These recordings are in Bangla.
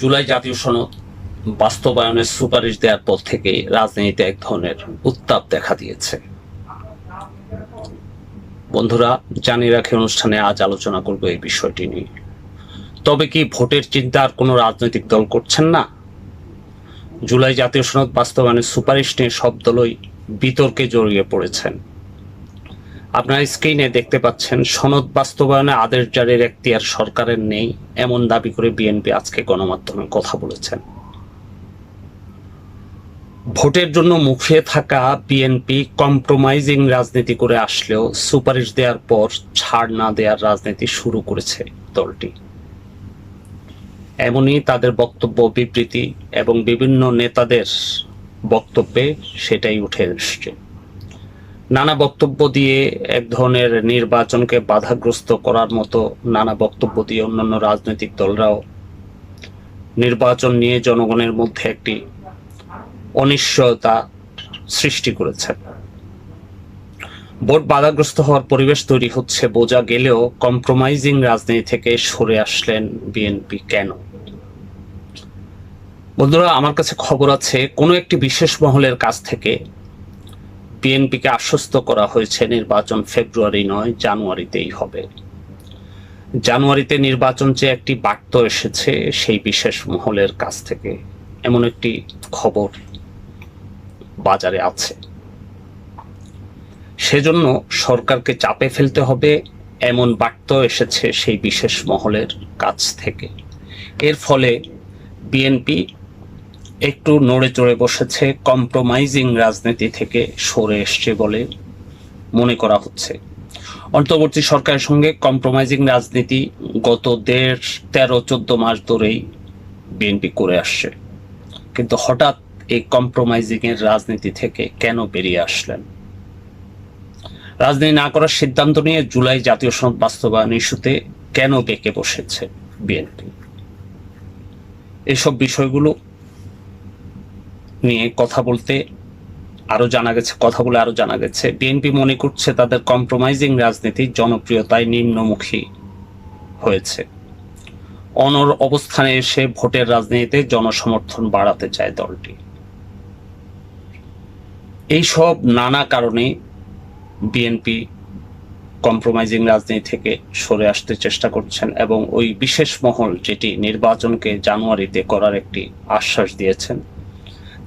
জুলাই জাতীয় সনদ বাস্তবায়নের সুপারিশ দেওয়ার পর থেকে রাজনীতিতে এক ধরনের উত্তাপ দেখা দিয়েছে। বন্ধুরা, জানিয়ে রাখি অনুষ্ঠানে আজ আলোচনা করব এই বিষয়টি নিয়ে। তবে কি ভোটের চিন্তা আর কোনো রাজনৈতিক দল করছেন না? জুলাই জাতীয় সনদ বাস্তবায়নের সুপারিশ নিয়ে সব দলই বিতর্কে জড়িয়ে পড়েছেন। আপনার স্ক্রিনে দেখতে পাচ্ছেন, সনদ বাস্তবায়নে আদেশ জারির এখতিয়ার সরকারের নেই, এমন দাবি করে বিএনপি আজকে গণমাধ্যমে কথা বলেছেন ভোটের জন্য মুখে থাকা বিএনপি কম্প্রোমাইজিং রাজনীতি করে আসলেও সুপারিশ দেওয়ার পর ছাড় না দেওয়ার রাজনীতি শুরু করেছে দলটি। এমনই তাদের বক্তব্য, বিবৃতি এবং বিভিন্ন নেতাদের বক্তব্যে সেটাই উঠে এসছে। নানা বক্তব্য দিয়ে এক ধরনের নির্বাচনকে বাধাগ্রস্ত করার মতো নানা বক্তব্য দিয়ে অন্যান্য রাজনৈতিক দলরাও নির্বাচন নিয়ে জনগণের মধ্যে একটি অনিশ্চয়তা সৃষ্টি করেছে। ভোট বাধাগ্রস্ত হওয়ার পরিবেশ তৈরি হচ্ছে বোঝা গেলেও কম্প্রোমাইজিং রাজনীতি থেকে সরে আসলেন বিএনপি কেন? বন্ধুরা, আমার কাছে খবর আছে, কোনো একটি বিশেষ মহলের কাছ থেকে বিএনপিকে আশ্বস্ত করা হয়েছে নির্বাচন ফেব্রুয়ারি নয়, জানুয়ারিতেই হবে। জানুয়ারিতে নির্বাচন যে একটি বার্তা এসেছে, সেই বিশেষ মহলের কাছ থেকে এমন একটি খবর বাজারে আছে। সেজন্য সরকারকে চাপে ফেলতে হবে, এমন বার্তা এসেছে সেই বিশেষ মহলের কাছ থেকে। এর ফলে বিএনপি একটু নড়ে চড়ে বসেছে কম্প্রোমাইজিং রাজনীতি থেকে সরে এসছে বলে মনে করা হচ্ছে। অন্তর্বর্তী সরকারের সঙ্গে কম্প্রোমাইজিং রাজনীতি গত দেড়, তেরো, চোদ্দ মাস ধরেই বিএনপি করে আসছে। কিন্তু হঠাৎ এই কম্প্রোমাইজিং এর রাজনীতি থেকে কেন বেরিয়ে আসলেন? রাজনীতি না করার সিদ্ধান্ত নিয়ে জুলাই জাতীয় সনদ বাস্তবায়ন ইস্যুতে কেন বেঁকে বসেছে বিএনপি? এসব বিষয়গুলো নিয়ে কথা বলতে আরও জানা গেছে, কথা বলে আরও জানা গেছে। বিএনপি মনে করছে তাদের কম্প্রোমাইজিং রাজনীতি জনপ্রিয়তায় নিম্নমুখী হয়েছে। অনর অবস্থানে এসে ভোটের রাজনীতিতে জনসমর্থন বাড়াতে চায় দলটি। এই সব নানা কারণে বিএনপি কম্প্রোমাইজিং রাজনীতি থেকে সরে আসতে চেষ্টা করছেন এবং ওই বিশেষ মহল যেটি নির্বাচনকে জানুয়ারিতে করার একটি আশ্বাস দিয়েছেন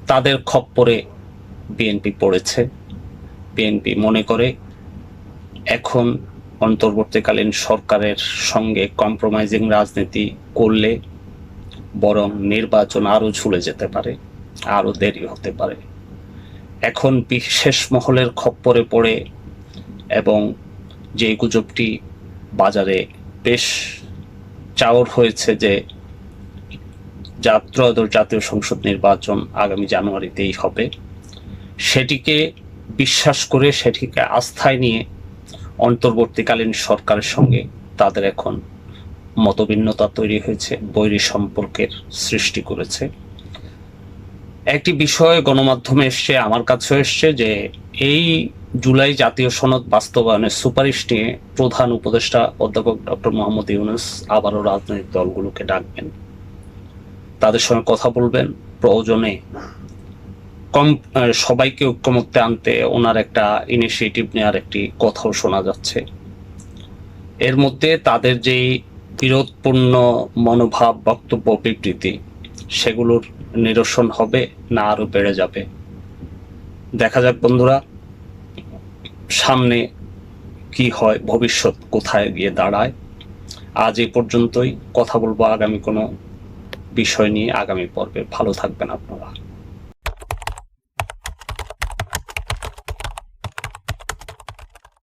তাদের খপ্পরে বিএনপি পড়েছে। বিএনপি মনে করে এখন অন্তর্বর্তীকালীন সরকারের সঙ্গে কম্প্রোমাইজিং রাজনীতি করলে বরং নির্বাচন আরও ঝুলে যেতে পারে আরও দেরি হতে পারে। এখন বিশেষ মহলের খপ্পরে পড়ে এবং যে গুজবটি বাজারে বেশ চাওর হয়েছে যে যা ত্রয়োদশ জাতীয় সংসদ নির্বাচন আগামী জানুয়ারিতেই হবে। সেটিকে বিশ্বাস করে, সেটিকে আস্থায় নিয়ে অন্তর্বর্তীকালীন সরকারের সঙ্গে তাদের এখন মতভিন্নতা তৈরি হয়েছে, বৈরী সম্পর্কের সৃষ্টি করেছে। একটি বিষয় গণমাধ্যমে এসছে, আমার কাছেও এসছে যে এই জুলাই জাতীয় সনদ বাস্তবায়নের সুপারিশ নিয়ে প্রধান উপদেষ্টা অধ্যাপক ডক্টর মোহাম্মদ ইউনুস আবারও রাজনৈতিক দলগুলোকে ডাকবেন। তাদের সঙ্গে কথা বলবেন প্রয়োজনে। কম সবাইকে ঐক্যমত্যে আনতে ওনার একটা ইনিশিয়েটিভ নেওয়ার একটি কথাও শোনা যাচ্ছে। এর মধ্যে তাদের যেই বিরোধপূর্ণ মনোভাব, বক্তব্য, বিবৃতি, সেগুলোর নিরসন হবে না আরও বেড়ে যাবে। দেখা যাক বন্ধুরা, সামনে কি হয়, ভবিষ্যৎ কোথায় গিয়ে দাঁড়ায়। আজ এ পর্যন্তই, কথা বলব আগামী কোনো বিষয় নিয়ে আগামী পর্বে ভালো থাকবেন আপনারা।